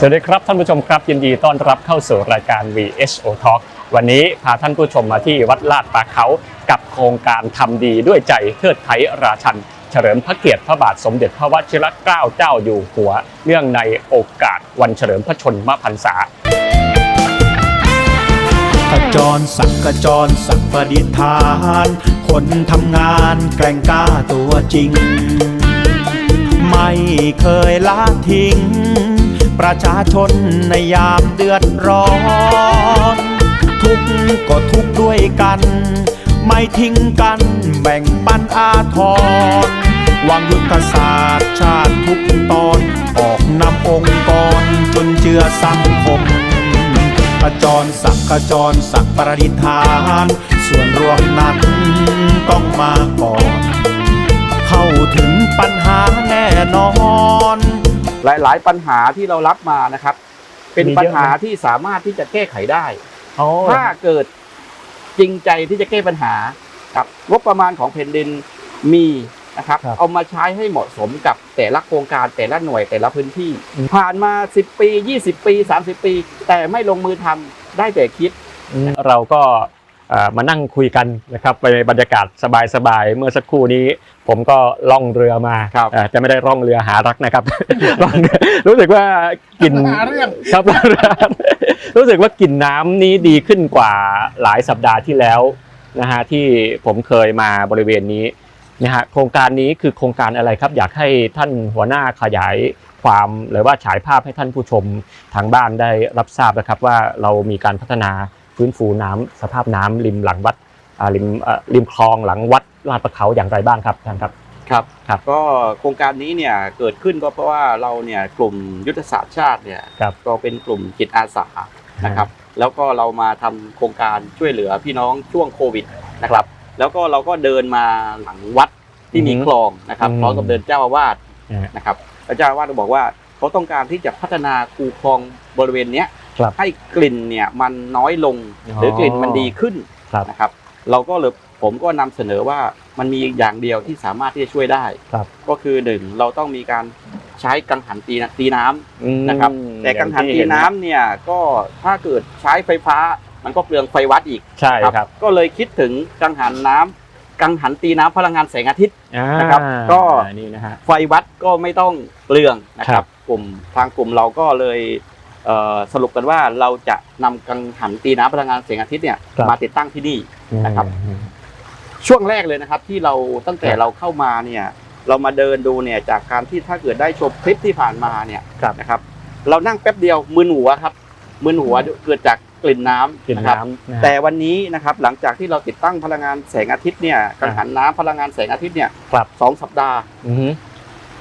สวัสดีครับท่านผู้ชมครับยินดีต้อนรับเข้าสู่รายการ VSO Talk วันนี้พาท่านผู้ชมมาที่วัดลาดปลาเขากับโครงการทำดีด้วยใจเทิดไทยราชัน เฉลิมพระเกียรติพระบาทสมเด็จพระวชิรเกล้าเจ้าอยู่หัว เนื่องในโอกาสวันเฉลิมพระชนมพรรษาขจรสักจรสักประดิษฐาน คนทำงานแกร่งกล้าตัวจริง ไม่เคยละทิ้ง ประชาชนในยามเดือดร้อน ทุกก็ทุกด้วยกัน ไม่ทิ้งกันแบ่งปันอาทรวางยุทธศาสตร์ชาติทุกตอน ออกนำองค์กรจนเจือสังคมขจรสักขจรสักประดิษฐาน ส่วนรวมนั้นต้องมาก่อน เข้าถึงปัญหาแน่นอน หลาย ๆ ปัญหาที่เรารับมานะครับ เป็นมีเยอะปัญหาที่สามารถที่จะแก้ไขได้โอ้ถ้าเกิดจริงใจที่จะแก้ปัญหาครับงบประมาณของแผ่นดินมีนะครับ เอามาใช้ให้เหมาะสมกับแต่ละโครงการแต่ละหน่วยแต่ละพื้นที่ ผ่านมา 10 ปี 20 ปี 30 ปี แต่ไม่ลงมือทำได้แต่คิด เราก็เอ่อ มานั่งคุยกันนะครับไปบรรยากาศสบายๆเมื่อสักครู่นี้ ผมก็ล่องเรือมาครับเอ่อจะไม่ได้ล่องเรือหารักนะครับล่องเรือรู้สึกว่ากลิ่นหาเรื่องครับรู้สึกว่ากลิ่นน้ำนี้ดีขึ้นกว่าหลายสัปดาห์ที่แล้วนะฮะที่ผมเคยมาบริเวณนี้นะฮะโครงการนี้คือโครงการอะไรครับ อยากให้ท่านหัวหน้าขยายความหรือว่าฉายภาพให้ท่านผู้ชมทางบ้านได้รับทราบนะครับว่าเรามีการพัฒนา ฟื้นฟูน้ำสภาพน้ำริมหลังวัดอ่าริมเอ่อริมคลองหลังวัดลาดประเขาอย่างไรบ้างครับท่านครับครับครับก็โครงการนี้เนี่ยเกิดขึ้นก็เพราะว่าเราเนี่ยกลุ่มยุทธศาสตร์ชาติเนี่ยครับก็เป็นกลุ่มจิตอาสานะครับแล้วก็เรามาทำโครงการช่วยเหลือพี่น้องช่วงโควิดนะครับ แล้วก็เราก็เดินมาหลังวัดที่มีอือฮึคลองนะครับอืมพร้อมกับเดินเจ้าอาวาสนะฮะนะครับแล้วเจ้าอาวาสก็บอกว่าเขาต้องการที่จะพัฒนาคูคลองบริเวณเนี้ย ครับให้กลิ่นเนี่ยมันน้อยลงอ๋อหรือกลิ่นมันดีขึ้นครับ นะครับ เราก็เลยผมก็นำเสนอว่ามันมีอย่างเดียวที่สามารถที่จะช่วยได้ ครับ ก็คือหนึ่งเราต้องมีการใช้กังหันตีนะตีน้ำ อืมนะครับ แต่กังหันตีน้ำเนี่ยก็ถ้าเกิดใช้ไฟฟ้ามันก็เปลืองไฟวัดอีกใช่ครับก็เลยคิดถึงกังหันน้ำกังหันตีน้ำพลังงานแสงอาทิตย์อ่านะครับก็ นี่นะฮะ ไฟวัดก็ไม่ต้องเปลืองนะคครัรับบกลุ่มทางกลุ่มเราก็เลยเอ่อ สรุปกันว่าเราจะนำกังหันตีน้ำพลังงานแสงอาทิตย์เนี่ยมาติดตั้งที่นี่นะครับอืมช่วงแรกเลยนะครับ ที่เราตั้งแต่ครับเราเข้ามาเนี่ย เรามาเดินดูเนี่ยจากการที่ถ้าเกิดได้ชมคลิปที่ผ่านมาเนี่ยครับนะครับ เรานั่งแป๊บเดียวมึนหัวครับมึนหัวเกิดจากกลิ่นน้ำกลิ่นนะครับน้ำนะฮะแต่วันนี้นะครับ หลังจากที่เราติดตั้งพลังงานแสงอาทิตย์เนี่ยกังหันน้ำพลังงานแสงอาทิตย์เนี่ยครับสองสัปดาห์อือฮึ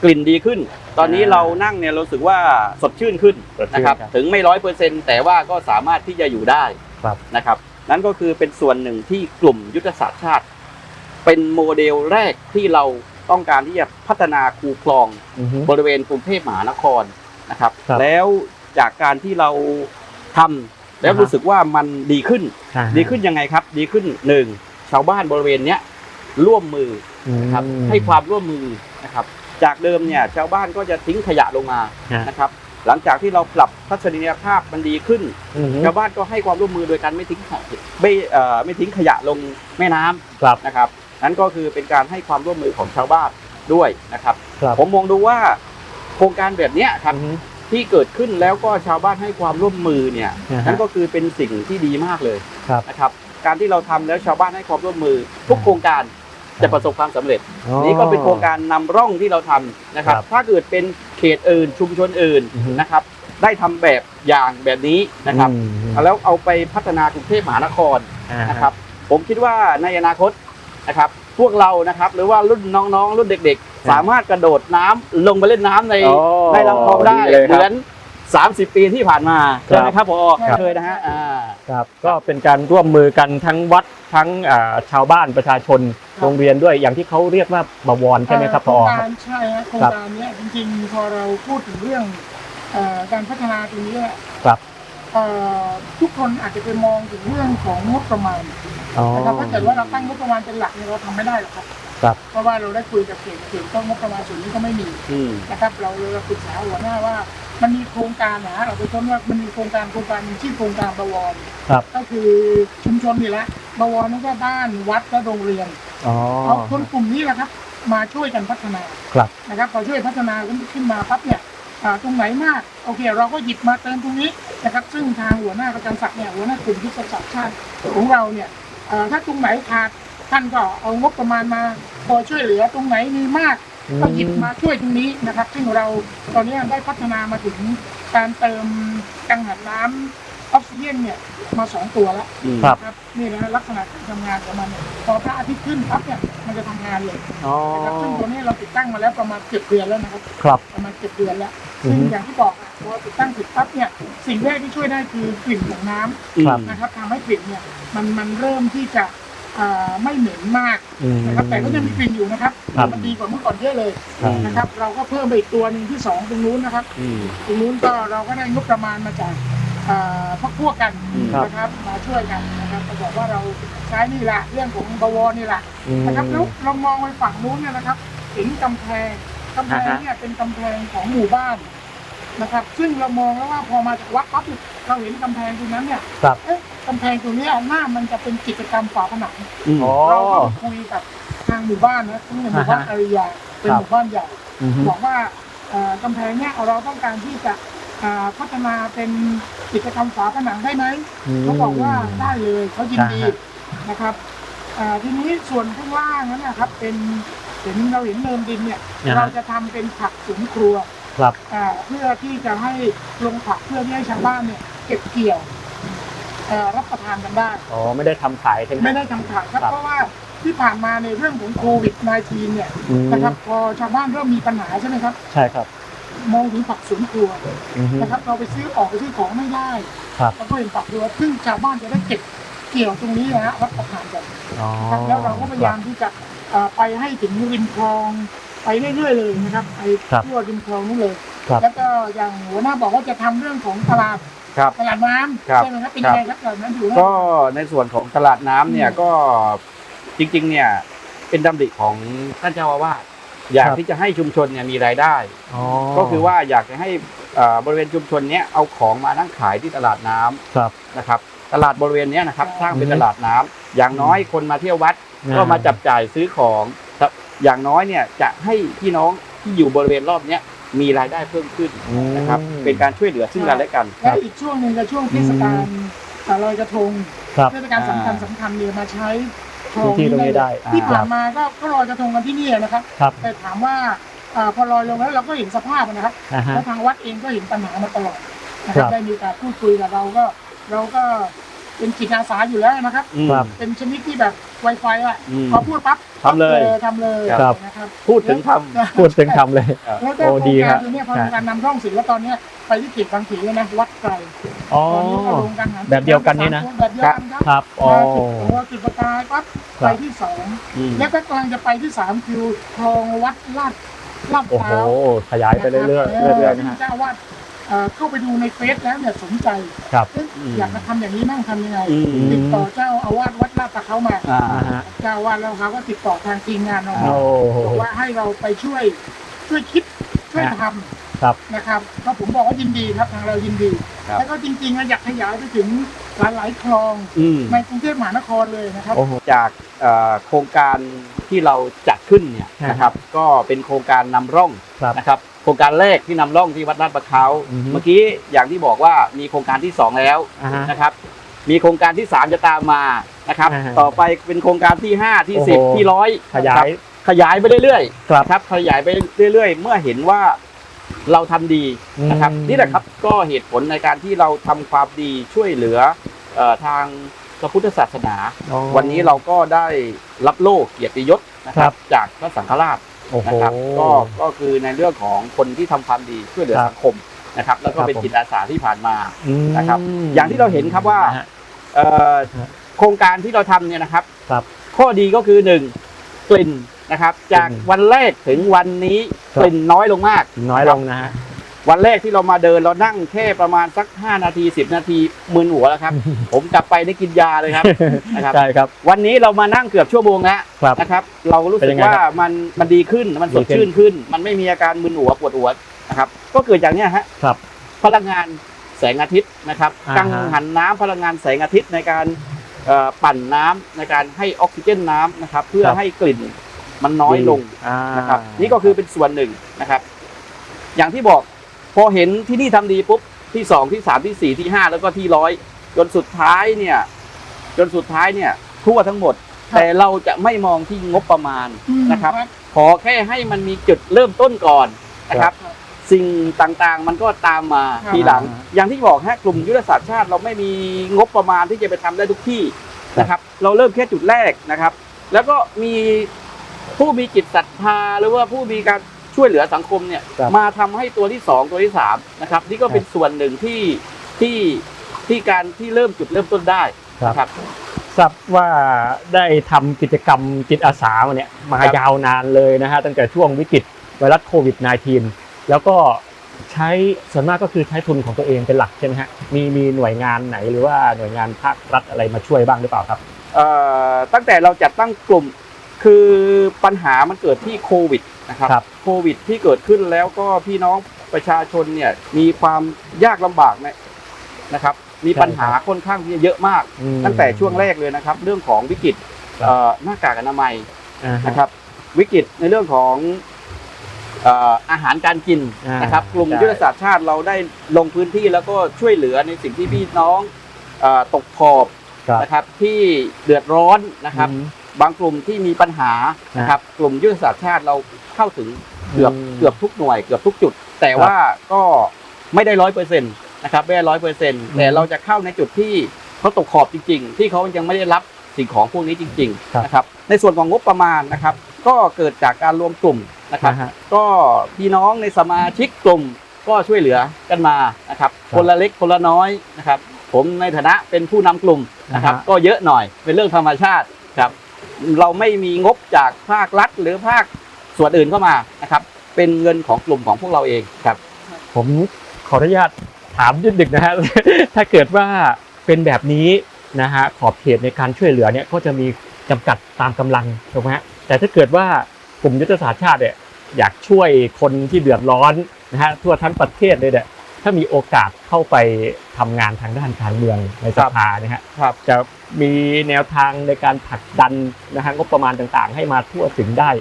กลิ่นดีขึ้น ตอนนี้อ่าเรานั่งเนี่ยรู้สึกว่าสดชื่นขึ้นสดชื่นนะครับ ครับถึงไม่ร้อยเปอร์เซ็นต์แต่ว่าก็สามารถที่จะอยู่ได้ครับ นะครับ นั่นก็คือเป็นส่วนหนึ่งที่กลุ่มยุทธศาสตร์ชาติ เป็นโมเดลแรกที่เราต้องการที่จะพัฒนาคูคลอง อือฮึ บริเวณกรุงเทพมหานครนะครับ ครับแล้วจากการที่เราทำแล้วอ่าฮะ รู้สึกว่ามันดีขึ้นอ่าดีขึ้นยังไงครับ ดีขึ้นหนึ่งชาวบ้านบริเวณเนี้ยร่วมมืออืม นะครับให้ความร่วมมือนะครับ จากเดิมเนี่ยชาวบ้านก็จะทิ้งขยะลงมาฮะนะครับ หลังจากที่เราปรับทัศนียภาพมันดีขึ้นอือฮึชาวบ้านก็ให้ความร่วมมือโดยการไม่ทิ้งขยะไม่เอ่อไม่ทิ้งขยะลงแม่น้ำครับนะครับ นั่นก็คือเป็นการให้ความร่วมมือของชาวบ้านด้วยนะครับครับผมมองดูว่าโครงการแบบเนี้ยครับอือฮึที่เกิดขึ้นแล้วก็ชาวบ้านให้ความร่วมมือเนี่ยอ่าฮะนั่นก็คือเป็นสิ่งที่ดีมากเลยครับนะครับ การที่เราทำแล้วชาวบ้านให้ความร่วมมือทุกโครงการ จะประสบความสำเร็จ อ๋อ นี่ก็เป็นโครงการนำร่องที่เราทำนะครับ ครับถ้าเกิดเป็นเขตอื่นชุมชนอื่นอือฮึ นะครับ ได้ทำแบบอย่างแบบนี้นะครับ อืมแล้วเอาไปพัฒนากรุงเทพมหานครอ่าฮ นะครับ ผมคิดว่าในอนาคตนะครับ พวกเรานะครับ หรือว่ารุ่นน้องๆ รุ่นเด็กๆสามารถกระโดดน้ำลงไปเล่นน้ำในโอ้ในลำคลองได้เลยเหครับมือน 30 ปีที่ผ่านมาครับใช่ไหมครับพอครับเคยนะฮะอ่า ครับก็เป็นการร่วมมือกันทั้งวัดทั้งอ่าชาวบ้านประชาชนโรงเรียนด้วยอย่างที่เขาเรียกว่าบวรใช่ไหมครับพโครองคการับรใช่ฮะโครงครับการเนี้ยจริงๆพอเราพูดถึงเรื่องเอ่อการพัฒนาตรงนี้อะครับเอ่อทุกคนอาจจะไปมองถึงเรื่องของงบประมาณอ๋อนะครับถ้าเกิดว่าเราตั้งงบประมาณเป็นหลักเนี่ยเราทำไม่ได้หรอกครับ คครับเพราะว่าเราได้คุยกับเก่งเก่งก็งบประมาณส่วนนี้ก็ไม่มีอืม นะครับ เราเลยปรึกษาหัวหน้าว่า มันมีโครงการนะเราไปค้นว่ามันมีโครงการโครงการหนึ่งชื่อโครงการบวรครับ ก็คือชุมชนนี่แหละบวรนั่นก็บ้านวัดและโรงเรียนอ๋อ เอาคนกลุ่มนี้แหละครับ มาช่วยกันพัฒนาครับ นะครับพอช่วยพัฒนาขึ้นขึ้นมาปั๊บเนี่ยอ่าตรงไหนมากโอเค เราก็หยิบมาเติมตรงนี้นะครับ ซึ่งทางหัวหน้าประกันศักดิ์เนี่ยหัวหน้ากลุ่มยุทธศาสตร์ชาติของเราเนี่ยเอ่อถ้าตรงไหนขาด ท่านก็เอางบประมาณมา พอช่วยเหลือตรงไหนมีมากก็หยิบมาช่วยตรงนี้นะครับ ซึ่งเราตอนนี้ได้พัฒนามาถึงการเติมกังหันน้ำออกซิเจนเนี่ยมาสองตัวแล้วอืมครับครับนี่นะลักษณะการทำงานของมันเนี่ยพอพระอาทิตย์ขึ้นปั๊บเนี่ยมันจะทำงานเลยอ๋อนะครับซึ่งตัวนี้เราติดตั้งมาแล้วประมาณเจ็ดเดือนแล้วนะครับครับประมาณเจ็ดเดือนแล้วอือซึ่งฮึอย่างที่บอกอะพอติดตั้งเสร็จปั๊บเนี่ยสิ่งแรกที่ช่วยได้คือกลิ่นของน้ำครับนะครับทำให้กลิ่นเนี่ยมันมันเริ่มที่จะ อ่าไม่เหม็นมากอืม นะครับ แต่ก็ยังมีกลิ่นอยู่นะครับครับ มันดีกว่าเมื่อก่อนเยอะเลยครับ นะครับ เราก็เพิ่มไปอีกตัวหนึ่งที่สองตรงนู้นนะครับ อืม ตรงนู้นก็เราก็ได้งบประมาณมาจากอ่าพักพวกกันครับ นะครับมาช่วยกันนะครับก็บอกว่าเราใช้นี่แหละเรื่องของบวรนี่แหละอืม นะครับแล้วเรามองไปฝั่งนู้นเนี่ยนะครับเห็นกำแพงกำแพงเนี่ยเป็นกำแพงของหมู่บ้าน นะครับ ซึ่งเรามองแล้วว่าพอมาจากวัดปั๊บเนี่ยเราเห็นกำแพงตรงนั้นเนี่ยครับ เอ๊ะกำแพงตรงเนี้ยหน้ามันจะเป็นกิจกรรมฝาผนัง อืม อ๋อ เราก็คุยกับทางหมู่บ้านนะซึ่งเป็นหมู่บ้านอ่าฮะอาริยาเป็นครับหมู่บ้านใหญ่อือฮึ บอกว่าเอ่อกำแพงเนี่ยเราต้องการที่จะอ่าพัฒนาเป็นกิจกรรมฝาผนังได้ไหมเขาบอกว่าได้เลยเขายินดีอ่าฮะ นะครับอ่าทีนี้ส่วนข้างล่างนั้นนะครับเป็นเห็นเราเห็นเนินดินเนี่ยอ่าฮะเราจะทำเป็นผักสวนครัว ครับ อ่าเพื่อที่จะให้ลงผักเพื่อที่ให้ชาวบ้านเนี่ย เก็บเกี่ยวเอ่อรับประทานกันได้ อ๋อไม่ได้ทำขายใช่ไหม ไม่ได้ทำขายครับครับ เพราะว่าที่ผ่านมาในเรื่องของโควิด -19 เนี่ยอืมนะครับพอชาวบ้านเริ่มมีปัญหาใช่ไหมครับ ใช่ครับมองถึงผักสวนครัวอือฮึ นะครับ เราไปซื้อออกไปซื้อของไม่ได้ครับแล้วก็เห็นผักครัวซึ่งชาวบ้านจะได้เก็บเกี่ยวตรงนี้นะฮะรับประทานกันอ๋อนะครับแล้วเราก็พยายามที่จะเอ่อไปให้ถึงริมคลองไปเรื่อยๆเลยนะครับไปครับทั่วริมคลองนู้นเลย ครับแล้วก็อย่างหัวหน้าบอกว่าจะทำเรื่องของตลาดครับตลาดน้ครับำใช่ไหมครับเป็นยังไงครับตลาดน้ำอยู่นะก็ในส่วนของตลาดน้ำเนี่ยอืมก็จริงๆเนี่ยเป็นดำริของท่านเจ้าอาวาสอยากครับ ที่จะให้ชุมชนเนี่ยมีรายได้ อ๋อ ก็คือว่าอยากจะให้เอ่อบริเวณชุมชนเนี้ยเอาของมานั่งขายที่ตลาดน้ำครับนะครับ ตลาดบริเวณเนี้ยนะครับครับสร้างเป็นอืมตลาดน้ำอย่างน้อยคนมาเที่ยววัด ก็มาจับจ่ายซื้อของแต่อย่างน้อยเนี่ยจะให้พี่น้องที่อยู่บริเวณรอบเนี้ยมีรายได้เพิ่มขึ้นอืมนะครับเป็นการช่วยเหลือซึ่งกันและกันและอีกช่วงหนึ่งก็ช่วงเทศกาลเอ่อลอยกระทงครับเทศกาลสำคัญอ่าสำคัญเนี่ยมาใช้คลพื้นที่ตรงนี้ได้ที่อ่าผ่านมาก็ก็ลอยกระทงกันที่นี่นะครับครับแต่ถามว่าอ่าพอลอยลงแล้วเราก็เห็นสภาพนะครับอ่าฮะแล้วทางวัดเองก็เห็นปัญหามาตลอดนะคครัรับบได้มีโอกาสพูดคุยกับเราก็เราก็ เป็นจิตอาสาอยู่แล้วนะครับ อืม ครับ เป็นชนิดที่แบบ Wi-Fi อะอืมพอพูดปั๊บทำเลย ทำเลยครับ นะครับพูดถึงทำ พูดถึงทำเลย แล้วก็โอ้โครดีงครัการบตัวเนี้ยพอโครงการนำร่องเสร็จแล้วตอนเนี้ยไปที่เขตบางขีเลยนะวัดไกลอ๋อ ตอนนี้ก็ลงกันหาแบบเดียวกันนี่นะ แบบเดียวกันครับครับอ๋อ มาจุดตัวจุดประกายปั๊บครัไปบ ที่สองอืมแล้วก็กำลังจะไปที่สามคือคลองวัดลาดลาดโอ้พโหร้าวขยายไปเรื่อยๆเรื่อยๆนะฮะ เจ้าอาวาด เอ่อเข้าไปดูในเฟซแล้วเนี่ยสนใจครับเอ๊ะอืมอยากจะทำอย่างนี้นั่งทำยังไงอืมติดต่อเจ้าอาวาสวัดลาดตะเขามาอ่าอ่าฮะเจ้าอาวาสแล้วเขาก็ติดต่อทางทีมงานเราโอ้โหบอกว่าให้เราไปช่วยช่วยคิดช่วยทครับำนะครับ ก็ผมบอกว่ายินดีครับทางเรายินดี ครับแล้วก็จริงๆอะอยากขยายไปถึงหลายๆคลองอืมในกรุงเทพมหานครเลยนะครับ โอ้โห จากเอ่อโครงการที่เราจัดขึ้นเนี่ยฮะนะครับ ก็เป็นโครงการนำร่องครับนะครับ โครงการแรกที่นำร่องที่วัดลาดประเขาอือฮึ เมื่อกี้อย่างที่บอกว่ามีโครงการที่สองแล้ว อ่าฮะ นะครับมีโครงการที่สามจะตามมานะครับอ่าฮะต่อไปเป็นโครงการที่ห้าที่ โอ้โหสิบที่ร้อยขยาย ขยายไปเรื่อยครับๆนะครับขยายไปเรื่อย ๆ เมื่อเห็นว่า เราทำดีนะครับอืมนี่แหละครับก็เหตุผลในการที่เราทำความดีช่วยเหลือเอ่อทางพระพุทธศาสนาอ๋อวันนี้เราก็ได้รับโล่เกียรติยศนะคครัรับบจากพระสังฆราชโอ้โหนะครับก็ก็คือในเรื่องของคนที่ทำความดีช่วยเหลือครับสังคมนะครับ แล้วก็ครับเป็นผมจิตอาสาที่ผ่านมาอืมนะครับ อย่างที่เราเห็นครับว่านะฮะเอ่อฮะโครงการที่เราทำเนี่ยนะครับครับข้อดีก็คือหนึ่งกลิ่น นะครับ จากกลิ่นวันแรกถึงวันนี้ครับกลิ่นน้อยลงมาก น้อยลงนะฮะวันแรกที่เรามาเดินเรานั่งแค่ประมาณสัก 5 นาที 10 นาทีมึนหัวแล้วครับ ผมกลับไปได้กินยาเลยครับนะครับใช่ครับ วันนี้เรามานั่งเกือบชั่วโมงแล้วครับนะครับ เรารู้เป็นสึยักงไงว่าครับมันมันดีขึ้นมันสดดีขึ้นชื่นขึ้น มันไม่มีอาการมึนหัวปวดหัวนะครับ ก็เกิดจากเนี้ยฮะครับพลังงานแสงอาทิตย์นะครับอ่าฮะกังหันน้ำพลังงานแสงอาทิตย์ในการเอ่อปั่นน้ำในการให้ออกซิเจนน้ำนะครับ เพื่อให้กลิ่น มันน้อยลงอ่านะครับ นี่ก็คือเป็นส่วนหนึ่งนะครับ อย่างที่บอกพอเห็นที่นี่ทำดีปุ๊บที่สองที่สามที่สี่ที่ห้าแล้วก็ที่ร้อยจนสุดท้ายเนี่ย จนสุดท้ายเนี่ย ทั่วทั้งหมดครับแต่เราจะไม่มองที่งบประมาณอืมนะครับ ขอแค่ให้มันมีจุดเริ่มต้นก่อนนะครับครับสิ่งต่างๆมันก็ตามมาครับทีหลังอ่าอย่างที่บอกฮะกลุ่มยุทธศาสตร์ชาติ เราไม่มีงบประมาณที่จะไปทำได้ทุกที่นะครับ เราเริ่มแค่จุดแรกนะครับ แล้วก็มี ผู้มีจิตศรัทธาหรือว่าผู้มีการช่วยเหลือสังคมเนี่ย ครับมาทำให้ตัวที่สองตัวที่สามนะครับ นี่ก็เป็นส่วนหนึ่งที่ที่ที่การที่เริ่มจุดเริ่มต้นได้นะครับ ทราบว่าได้ทำกิจกรรมจิตอาสามาเนี่ยมาครับ ยาวนานเลยนะฮะตั้งแต่ช่วงวิกฤตไวรัสโควิด -19 แล้วก็ใช้ส่วนมากก็คือใช้ทุนของตัวเองเป็นหลักใช่ไหมฮะมีมีหน่วยงานไหนหรือว่าหน่วยงานภาครัฐอะไรมาช่วยบ้างหรือเปล่าครับ เอ่อตั้งแต่เราจัดตั้งกลุ่ม คือปัญหามันเกิดที่โควิดนะครับครับ โควิดที่เกิดขึ้นแล้วก็พี่น้องประชาชนเนี่ยมีความยากลำบากนะนะครับ มีปัญหาค่อนข้างที่จะเยอะมาก อืมตั้งแต่ช่วงแรกเลยนะครับ เรื่องของวิกฤตครับ เอ่อหน้ากากอนามัยอ่าฮะ นะครับ วิกฤตในเรื่องของเอ่ออาหารการกินอ่านนะครับกลุ่มใช่ ยุทธศาสตร์ชาติเราได้ลงพื้นที่แล้วก็ช่วยเหลือในสิ่งที่พี่น้องเอ่อตกขอบครับนะครับที่เดือดร้อนนะครับ อืม บางกลุ่มที่มีปัญหานะครับกลุ่มยุทธศาสตร์ชาติเราเข้าถึงเกือบอืมเกือบทุกหน่วยเกือบทุกจุด แต่ว่าก็ไม่ได้ร้อยเปอร์เซ็นต์นะครับไม่ได้ร้อยเปอร์เซ็นต์อืมแต่เราจะเข้าในจุดที่เขาตกขอบจริง ๆ ที่เขายังไม่ได้รับสิ่งของพวกนี้จริงครับๆนะครับในส่วนของงบประมาณนะครับ ก็เกิดจากการรวมกลุ่มนะครับนะฮะก็พี่น้องในสมาชิกกลุ่มก็ช่วยเหลือกันมานะครับครับคนละเล็กคนละน้อยนะครับ ผมในฐานะเป็นผู้นำกลุ่มนะครับอ่าฮะก็เยอะหน่อยเป็นเรื่องธรรมชาติครับ เราไม่มีงบจากภาครัฐ หรือภาคส่วนอื่นเข้ามานะครับ เป็นเงินของกลุ่มของพวกเราเองครับ ผมขออนุญาตถามนิดดึกนะฮะ ถ้าเกิดว่าเป็นแบบนี้นะฮะขอบเขตในการช่วยเหลือเนี่ยก็จะมีจำกัดตามกำลังถูกไหมฮะแต่ถ้าเกิดว่ากลุ่มยุทธศาสตร์ชาติเนี่ยอยากช่วยคนที่เดือดร้อนนะฮะทั่วทั้งประเทศเลยเนี่ยถ้ามีโอกาสเข้าไปทำงานทางด้านการเมืองในสภาเนี่ยฮะครับจะ มีแนวทางในการผลักดันนะฮะงบประมาณต่างๆ ให้มาทั่วถึงได้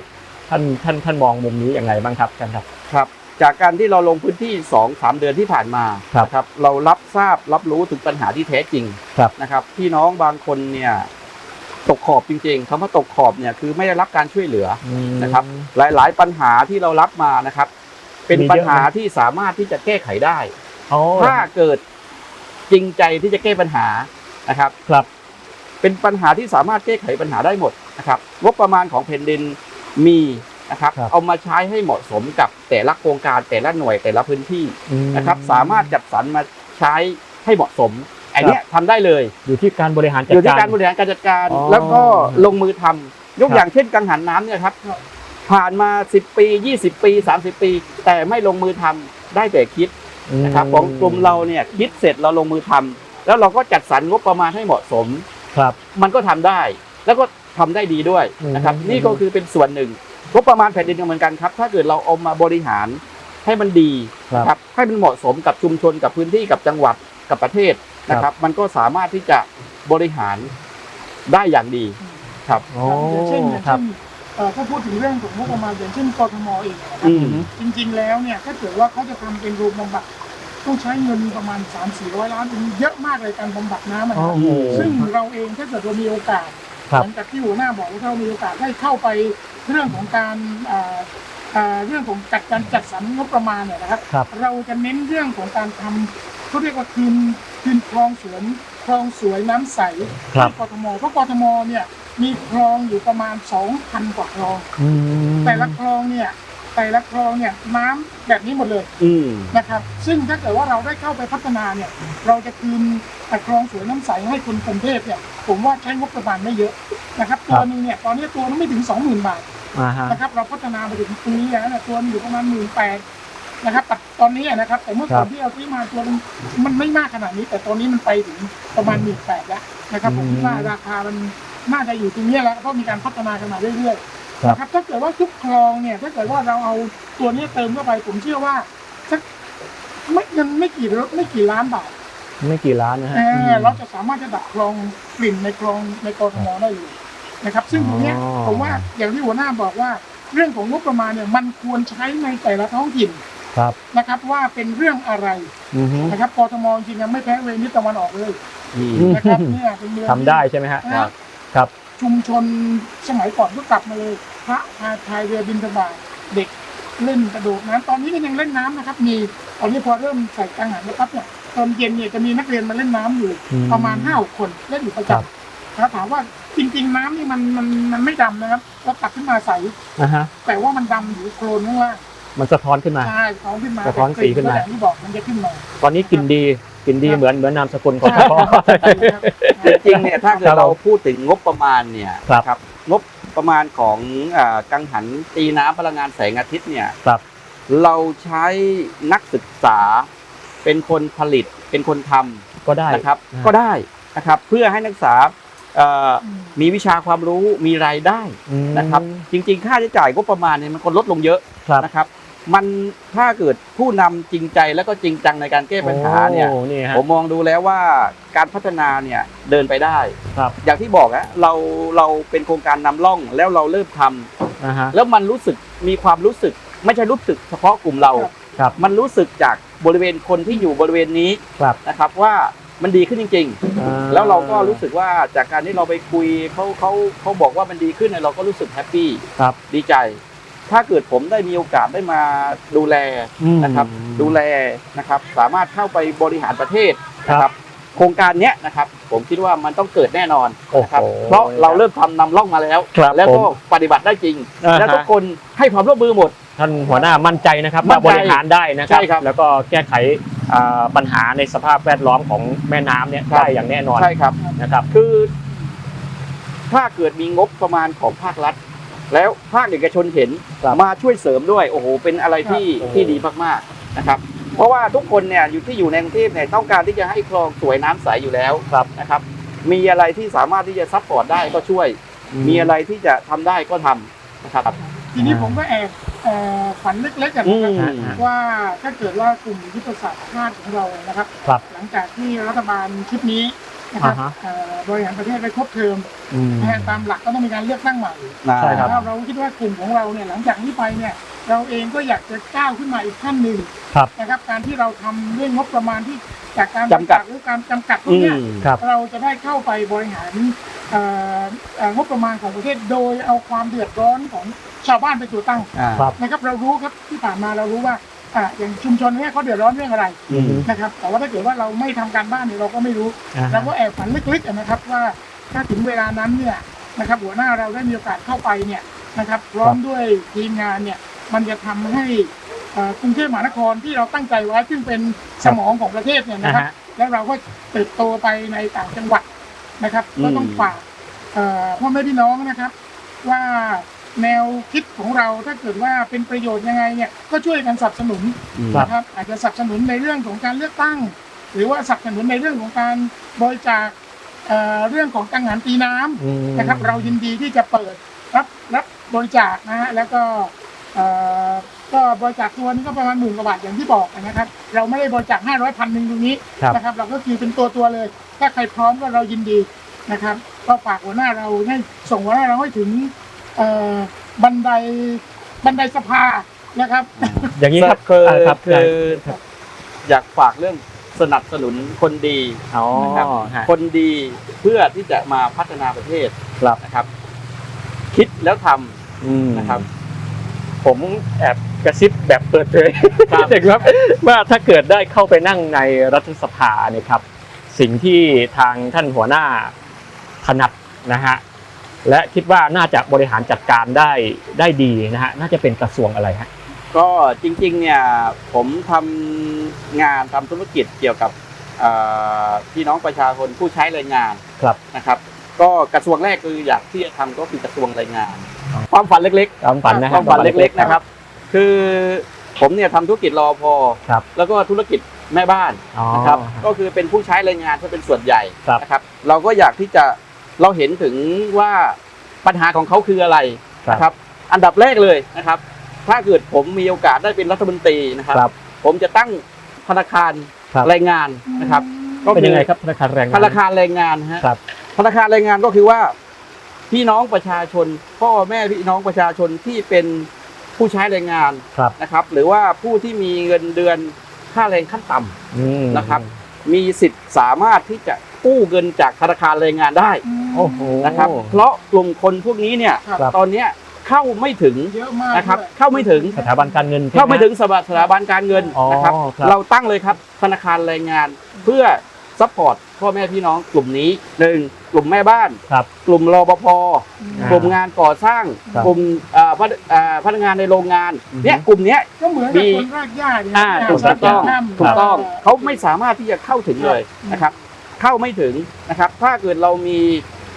ท่านท่านท่านมองมุมนี้อย่างไรบ้างครับอาจารย์ครับครับ จากการที่เราลงพื้นที่2อสเดือนที่ผ่านมาครับนะครับเรารับทราบรับรู้ถึงปัญหาที่แท้จริงครับนะครับพี่น้องบางคนเนี่ยตกขอบจริงๆคำว่าตกขอบเนี่ยคือไม่ได้รับการช่วยเหลือนะครับ หลายๆปัญหาที่เรารับมานะครับ เป็นมีเยอะปัญหาไหมที่สามารถที่จะแก้ไขได้อ๋อถ้าเกิดจริงใจที่จะแก้ปัญหานะครับครับ เป็นปัญหาที่สามารถแก้ไขปัญหาได้หมดนะครับงบประมาณของแผ่นดินมีนะครับครับ เอามาใช้ให้เหมาะสมกับแต่ละโครงการแต่ละหน่วยแต่ละพื้นที่นะครับ สามารถจัดสรรมาใช้ให้เหมาะสมไอันเนี้ยทำได้เลย อยู่ที่การบริหารจัดอยู่ที่การการบริหารการจัดการอ๋อแล้วก็ลงมือทำยกครับ อย่างเช่นกังหันน้ำเนี่ยครับ ผ่านมา 10 ปี 20 ปี 30 ปี แต่ไม่ลงมือทำได้แต่คิดนะครับของกลุ่มเราเนี่ยคิดเสร็จเราลงมือทำแล้วเราก็จัดสรรงบประมาณให้เหมาะสม ครับ มันก็ทำได้ แล้วก็ทำได้ดีด้วยนะครับ อืม นี่ก็คือเป็นส่วนหนึ่งงบประมาณแผ่นดินก็เหมือนกันครับ ถ้าเกิดเราเอามาบริหารให้มันดีครับนะครับให้มันเหมาะสมกับชุมชนกับพื้นที่กับจังหวัดกับประเทศนะครับ มันก็สามารถที่จะบริหารได้อย่างดีครับอ๋ออย่างเช่นอย่างครัเช่บนเอ่อถ้าพูดถึงเรื่องของงบประมาณอย่างเช่นกทมเองนะครับอืม จริง ๆ แล้วเนี่ยถ้าเกิดว่าเขาจะทำเป็นโรงบำบัด ต้องใช้เงินประมาณ 3 4 0 0 ล้านเป็นเยอะมากเลยการบำบัดน้ำอะอ๋อนะโอ้โหซึ่งเราเองถ้าเกิดเรามีโอกาสครับเหมือนกับที่หัวหน้าบอกว่าถ้าเรามีโอกาสได้เข้าไปเรื่องของการเอ่อเอ่อเรื่องของจัดการจัดสรรงบประมาณเนี่ยนะครับ ครับเราจะเน้นเรื่องของการทำเขาเรียกว่าคืนคืนคลองสวนคลองสวยน้ำใสครับ ที่กทมเพราะกทมเนี่ยมีคลองอยู่ประมาณ 2,000 กว่าคลอง อืม แต่ละคลองเนี่ย แต่ละคลองเนี่ยน้ำแบบนี้หมดเลยอืมนะครับ ซึ่งถ้าเกิดว่าเราได้เข้าไปพัฒนาเนี่ย เราจะคืนแต่คลองสวยน้ำใสให้คนกรุงเทพเนี่ย ผมว่าใช้งบประมาณไม่เยอะนะครับ ตัวหนึงเนี่ยตอนนี้ตัวนึงไม่ถึง20,000บาทอ่าฮะนะครับ เราพัฒนามาถึงปีนี้แล้วเนี่ยตัวนึงอยู่ประมาณหมื่นแปดนะครับแต่ตอนนี้นะครับแต่เมื่อก่อครันบที่เราซื้อมาตัวนึงมันไม่มากขนาดนี้ แต่ตอนนี้มันไปถึงประมาณหมื่นแปดแล้วนะครับผมอืมคิดว่าราคามันน่าจะอยู่ตรงเนี้ยแล้วเพราะมีการพัฒนากันมาเรื่อยๆ ครับนะครับถ้าเกิดว่าทุกคลองเนี่ย ถ้าเกิดว่าเราเอาตัวเนี้ยเติมเข้าไป ผมเชื่อว่าสักไม่ยังไม่กี่รถไม่กี่ล้านบาทไม่กี่ล้านนะฮะเออมเราจะสามารถจะดับคลองกลิ่นในคลองในกรทมได้เลยนะครับ ซึ่งตรงเนี้ยอ๋อผมว่าอย่างที่หัวหน้าบอกว่า เรื่องของงบประมาณเนี่ย มันควรใช้ในแต่ละท้องถิ่นครับนะครับ ว่าเป็นเรื่องอะไรอือฮึนะครับกรทมจริงๆยังไม่แพ้เวนิสตะวันออกเลยอืมนะครับเนี่ยเป็นเมืองทำได้ใช่ไหมฮะนะครับ ชุมชนสมัยก่อนก็กลับมาเลย พระพาพายเรือบินสบาตเด็กเล่นกระโดดน้ำตอนนี้ก็ยังเล่นน้ำนะครับ มีตอนนี้พอเริ่มใส่กังหันนะครับเนี่ยตอนเย็นเนี่ยจะมีนักเรียนมาเล่นน้ำอยู่ อืม ประมาณห้าคนเล่นอยู่ประครับจำแล้วถามว่าจริง ๆ น้ำนี่มันมันมันไม่ดำนะครับเราตักขึ้นมาใสอ่าฮะ แต่ว่ามันดำอยู่โคลนข้างล่างมันสะท้อนขึ้นมา ใช่ท้องขึ้นมาสะท้อนสีขึ้นมา แต่กลิ่อย่างที่บอกมันจะขึ้นมา ตอนนี้กลินดีกลินดีครับเหมือนเหมือนนามสกุลของพ่อ จริงๆเนี่ยถ้าเกิครัดบเราพูดถึงงบประมาณเนี่ยครับ ครับ งบประมาณของอ่ากังหันตีน้ำพลังงานแสงอาทิตย์เนี่ยครับ เราใช้นักศึกษาเป็นคนผลิตเป็นคนทำก็ได้นะครับนะก็ได้นะครับ เพื่อให้นักศึกษาเอ่ออืมมีวิชาความรู้มีรายได้อืมนะครับ จริง ๆ ค่าใช้จ่ายงบประมาณเนี่ยมันก็ลดลงเยอะครับนะครับ มันถ้าเกิดผู้นำจริงใจแล้วก็จริงจังในการแก้ปัญหาเนี่ย โอ้นี่ฮะผมมองดูแล้วว่าการพัฒนาเนี่ยเดินไปได้ ครับอย่างที่บอกอะเราเราเป็นโครงการนำร่องแล้วเราเริ่มทำอ่าฮะ แล้วมันรู้สึกมีความรู้สึก ไม่ใช่รู้สึกเฉพาะกลุ่มเรา ครับครับมันรู้สึกจากบริเวณคนที่อยู่บริเวณนี้ครับ นะครับว่ามันดีขึ้นจริงอ่าๆแล้วเราก็รู้สึกว่าจากการที่เราไปคุยเขาเขาเขาบอกว่ามันดีขึ้นเนี่ยเราก็รู้สึกแฮปปี้ครับ ดีใจ ถ้าเกิดผมได้มีโอกาสได้มาดูแลอืมนะครับ ดูแลนะครับ สามารถเข้าไปบริหารประเทศนะคครัรับบโครงการเนี้ยนะครับ ผมคิดว่ามันต้องเกิดแน่นอนนะครับโอ้โหเพราะเราเริ่มทำนำร่องมาแล้วครับแล้วก็ผมปฏิบัติได้จริงอ่าฮะแล้วทุกคนให้ความร่วมมือหมดท่านหัวหน้ามั่นใจนะครับมั่ว่านใจบริหารได้นะครัใช่ครับ แล้วก็แก้ไขอ่าปัญหาในสภาพแวดล้อมของแม่น้ำเนี่ยครับได้อย่างแน่นอนใช่ครับนะครับ คือ ถ้าเกิดมีงบประมาณของภาครัฐ แล้วภาคเอกชนเห็นครับมาช่วยเสริมด้วยโอ้โหเป็นอะไรที่ครับ ที่ดีมากๆนะครับ เพราะว่าทุกคนเนี่ยอยู่ที่อยู่ในกรุงเทพเนี่ยต้องการที่จะให้คลองสวยน้ำใสอยู่แล้วครับนะครับ มีอะไรที่สามารถที่จะซัพพอร์ตได้ก็ช่วย มีอะไรที่จะทำได้ก็ทำนะครับ ทีนี้ผมก็แอบเอ่อฝันเล็กๆกันอืนะครับมว่าถ้าเกิดว่ากลุ่มยุทธศาสตร์ชาติของเรานะครับ ครับ หลังจากที่รัฐบาลชุดนี้ นะครับอ่าฮะ เอ่อบริหารประเทศไปครบเทอมอืม นะฮะตามหลักก็ต้องมีการเลือกตั้งใหม่ใช่ครับแล้วเราคิดว่ากลุ่มของเราเนี่ยหลังจากนี้ไปเนี่ยเราเองก็อยากจะก้าวขึ้นมาอีกขั้นหนึ่งครับ นะครับ การที่เราทำเรื่องงบประมาณที่จากการจำกัดหรือการจำกัดพวอืกเนี้ย ม ครับ เราจะได้เข้าไปบริหารเอ่อเอ่องบประมาณของประเทศโดยเอาความเดือดร้อนของชาวบ้านเป็นตัวตั้งอ่า ครับ นะครับ เรารู้ครับที่ผ่านมาเรารู้ว่า อ่าอย่างชุมชนเนี่ยเขาเดือดร้อนเรื่องอะไรอืม นะครับ แต่ว่าถ้าเกิดว่าเราไม่ทำการบ้านเนี่ยเราก็ไม่รู้ อ่าฮะ เราก็แอบฝันลึกๆอะนะครับว่าถ้าถึงเวลานั้นเนี่ยนะครับหัวหน้าเราได้มีโอกาสเข้าไปเนี่ยนะครับพร้อมด้วยทีมงานเนี่ยมันจะทำให้เอ่อกรุงเทพมหานครที่เราตั้งใจไว้ซึ่งเป็นสมองของประเทศเนี่ยอ่านะครับฮะ แล้วเราก็เติบโตไปในต่างจังหวัดนะครับอืมก็ต้องฝากเอ่อพ่อแม่พี่น้องนะครับ ว่า แนวคิดของเราถ้าเกิดว่าเป็นประโยชน์ยังไงเนี่ยก็ช่วยกันสนับสนุนอืมนะครับอาจจะสนับสนุนในเรื่องของการเลือกตั้ง หรือว่าสนับสนุนในเรื่องของการบริจาคเอ่อเรื่องของกังหันตีน้ำอืมนะครับ เรายินดีที่จะเปิดรับรับบริจาคนะฮะแล้วก็เอ่อก็บริจาคตัวนึงก็ประมาณหมื่นกว่าบาทอย่างที่บอกนะครับ เราไม่ได้บริจาคห้าร้อยพันหนึ่งตรงนี้ครับนะครับ เราก็คือเป็นตัวตัวๆเลย ถ้าใครพร้อมก็เรายินดีนะครับ ก็ฝากหัวหน้าเราให้ส่งหัวหน้าเราให้ถึง เอ่อบันไดบันไดสภานะครับ อย่างนี้ครับคืออ่าครับคืออยากฝากเรื่องสนับสนุนคนดีอ๋อนะครับฮะคนดีเพื่อที่จะมาพัฒนาประเทศครับนะครับ คิดแล้วทำอืมนะครับ ผมแอบกระซิบแบบเปิดเผยครับเด็กครับว่าถ้าเกิดได้เข้าไปนั่งในรัฐสภาเนี่ยครับ สิ่งที่ทางท่านหัวหน้าถนัดนะฮะ และคิดว่าน่าจะบริหารจัดการได้ได้ดีนะฮะน่าจะเป็นกระทรวงอะไรฮะก็จริงๆเนี่ยผมทำงานทำธุรกิจเกี่ยวกับเอ่อพี่น้องประชาชนผู้ใช้แรงงานครับนะครับ ก็กระทรวงแรกคืออยากที่จะทำก็คือกระทรวงแรงงาน ความฝันเล็กความฝันนะๆฮะความฝันเล็กๆนะครับ คือผมเนี่ยทำธุรกิจรอพอครับแล้วก็ธุรกิจแม่บ้านอ๋อนะครับก็คือเป็นผู้ใช้แรงงานที่เป็นส่วนใหญ่ครับนะครับ เราก็อยากที่จะ เราเห็นถึงว่าปัญหาของเขาคืออะไรครับนะครับ อันดับแรกเลยนะครับ ถ้าเกิดผมมีโอกาสได้เป็นรัฐมนตรีนะครับครับผมจะตั้งธนาคารครับแรงงานนะครับ ก็เป็นคือยังไงครับธนาคารแรงงานธนาคารแรงงานนะฮะครับธนาคารแรงงานก็คือว่าพี่น้องประชาชน พ่อแม่พี่น้องประชาชนที่เป็นผู้ใช้แรงงานครับนะครับ หรือว่าผู้ที่มีเงินเดือนค่าแรงขั้นต่ำอืมนะครับ มีสิทธิ์สามารถที่จะ กู้เงินจากธนาคารแรงงานได้โอ้โหนะครับ เพราะกลุ่มคนพวกนี้เนี่ยครับครับ ตอนเนี้ยเข้าไม่ถึงเยอะมากนะครับ ด้วย เข้าไม่ถึงสถาบันการเงินใช่ห เข้าไม่ถึงสถาสถาบันการเงินอ๋อนะครับ ครับ เราตั้งเลยครับธนาคารแรงงานเพื่อซัพพอร์ตพ่อแม่พี่น้องกลุ่มนี้หนึ่งกลุ่มแม่บ้าน ครับ กลุ่มรปภอืมอ่ากลุ่มงานก่อสร้าง ครับกลุ่มอ่าพนักอ่าพนักงานในโรงงาน อือฮึ เนี่ยกลุ่มเนี้ย ก็เหมือนมีกับคนรากหญ้าเนี่ยอ่าเนี่ยถูกต้องรากหญ้าถูกต้องเเขาไม่สามารถที่จะเข้าถึงเลยนะครับ เข้าไม่ถึงนะครับ ถ้าเกิดเรามี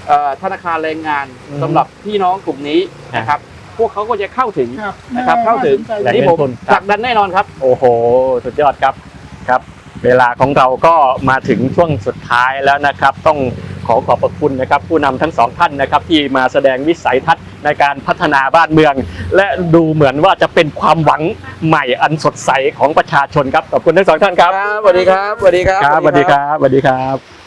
เอ่อธนาคารแรงงานอืมสำหรับพี่น้องกลุ่มนี้นะครับ พวกเขาก็จะเข้าถึงครับนะครับเข้าถึงน่สนใจแหล่งนี่เงินผมทุนผลักดันแน่นอนครับ โอ้โห สุดยอดครับครับ เวลาของเราก็มาถึงช่วงสุดท้ายแล้วนะครับ ต้องขอขอบพระคุณนะครับ ผู้นำทั้งสองท่านนะครับ ที่มาแสดงวิสัยทัศน์ ในการพัฒนาบ้านเมือง และดูเหมือนว่าจะเป็นความหวังใหม่อันสดใสของประชาชนครับขอบคุณทั้งสองท่านครับ ครับสวัสดีครับสวัสดีครับ ครับสวัสดีครับสวัสดีครับ